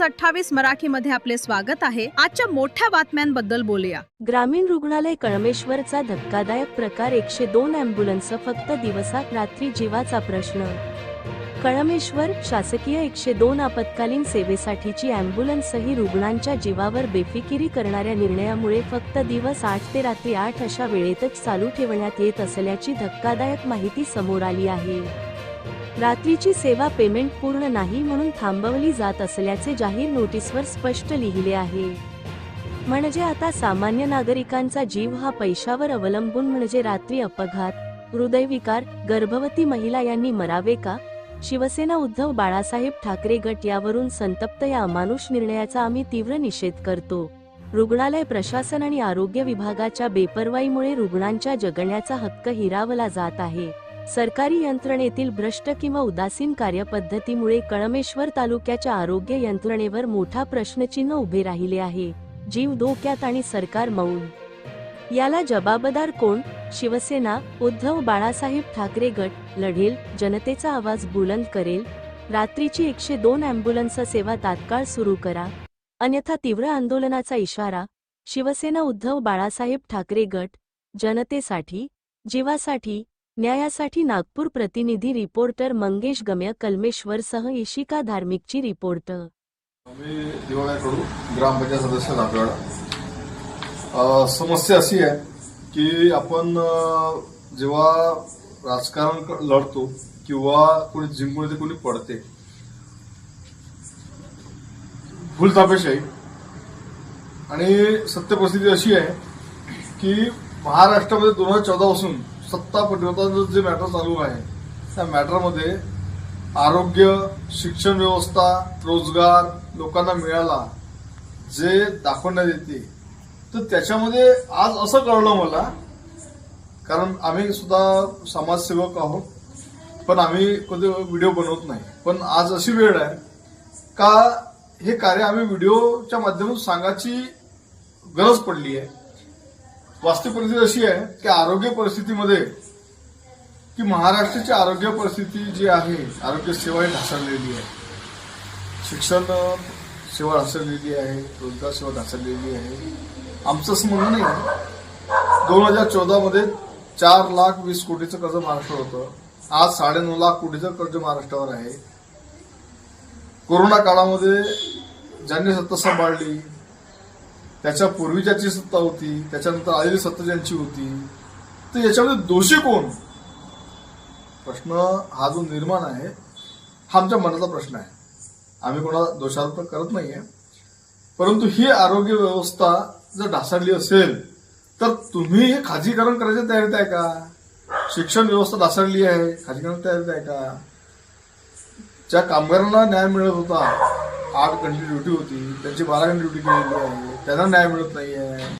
News अठ्ठावीस मराठी मध्ये आपले स्वागत आहे. आजच्या मोठ्या बातम्यांबद्दल बोलूया. ग्रामीण रुग्णालय कळमेश्वरचा धक्कादायक प्रकार एकशे दोन अँब्युलन्स फक्त दिवसात रात्री जीवाचा प्रश्न. कळमेश्वर शासकीय एकशे दोन आपत्कालीन सेवेसाठीची अँब्युलन्सही रुग्णांच्या जीवावर बेफिकिरी करणाऱ्या निर्णयामुळे फक्त दिवस आठ ते रात्री आठ अशा वेळेतच चालू ठेवण्यात येत असल्याची धक्कादायक माहिती समोर आली आहे. रात्रीची सेवा पेमेंट पूर्ण नाही म्हणून थांबवली जात असल्याचे जाहीर नोटीसवर स्पष्ट लिहिले आहे. म्हणजे आता सामान्य नागरिकांचा जीव हा पैशावर अवलंबून म्हणजे रात्री अपघात हृदयविकार गर्भवती महिला यांनी मरावे का? शिवसेना उद्धव बाळासाहेब ठाकरे गट यावरून संतप्त या अमानुष निर्णयाचा आम्ही तीव्र निषेध करतो. रुग्णालय प्रशासन आणि आरोग्य विभागाच्या बेपर्वाईमुळे रुग्णांच्या जगण्याचा हक्क हिरावला जात आहे. सरकारी यंत्रणेतील भ्रष्ट किंवा उदासीन कार्यपद्धतीमुळे कळमेश्वर तालुक्याच्या आरोग्य यंत्रणेवर मोठा प्रश्नचिन्ह उभे राहिले आहे. जीव धोक्यात आणि सरकार मौन. याला जबाबदार कोण? शिवसेना उद्धव बाळासाहेब ठाकरे गट लढेल जनतेचा आवाज बुलंद करेल. रात्रीची एकशे दोन अँब्युलन्स सेवा तात्काळ सुरू करा. अन्यथा तीव्र आंदोलनाचा इशारा. शिवसेना उद्धव बाळासाहेब ठाकरे गट जनतेसाठी जीवासाठी न्यायासाठी नागपूर प्रतिनिधी रिपोर्टर मंगेश गम्य कलमेश्वरसह इशिका धार्मिकची रिपोर्ट. मी दिवाळ्याकडू ग्रामपंचायत सदस्य समस्या अशी आहे की आपण जेव्हा राजकारण लढतो किंवा कोणी जिंकून येते कोणी पडते. आहे. आणि सत्य परिस्थिती अशी आहे की महाराष्ट्रामध्ये दोन हजार चौदा पासून सत्ता पटवताचं जे मॅटर चालू आहे त्या मॅटरमध्ये आरोग्य शिक्षण व्यवस्था रोजगार लोकांना मिळाला जे दाखवण्यात येते. तर त्याच्यामध्ये आज असं कळलं मला कारण आम्ही सुद्धा समाजसेवक आहोत पण आम्ही कधी व्हिडिओ बनवत नाही. पण आज अशी वेळ आहे का हे कार्य आम्ही व्हिडिओच्या माध्यमातून सांगायची गरज पडली आहे. वास्तविक परिस्थिती अशी आहे की आरोग्य परिस्थितीमध्ये की महाराष्ट्राची आरोग्य परिस्थिती जी आहे आरोग्य सेवा ही ढासळलेली आहे. शिक्षण सेवा ढासळलेली आहे रोजगार सेवा ढासळलेली आहे. आमचंच म्हणून नाही आहे. दोन हजार चौदामध्ये चार लाख वीस कोटीचं कर्ज महाराष्ट्रावर होतं. आज साडेनऊ लाख कोटीचं कर्ज महाराष्ट्रावर आहे. कोरोना काळामध्ये ज्यांनी सत्ता सांभाळली त्याच्या पूर्वी ज्याची सत्ता होती त्याच्यानंतर आलेली सत्ता ज्यांची होती तर याच्यामध्ये दोषी कोण? प्रश्न हा जो निर्माण आहे हा आमच्या मनाचा प्रश्न आहे. आम्ही कोणाला दोषारोप करत नाहीये. परंतु ही आरोग्य व्यवस्था जर ढासळली असेल तर तुम्ही हे खाजगीकरण करायच्या तयारीत आहे का? शिक्षण व्यवस्था ढासळली आहे खाजगीकरण तयारीत आहे का? ज्या कामगारांना न्याय मिळत होता आठ घंटे ड्युटी होती त्यांची बारा घंटे ड्युटी केलेली आहे. त्यांना न्याय मिळत नाही आहे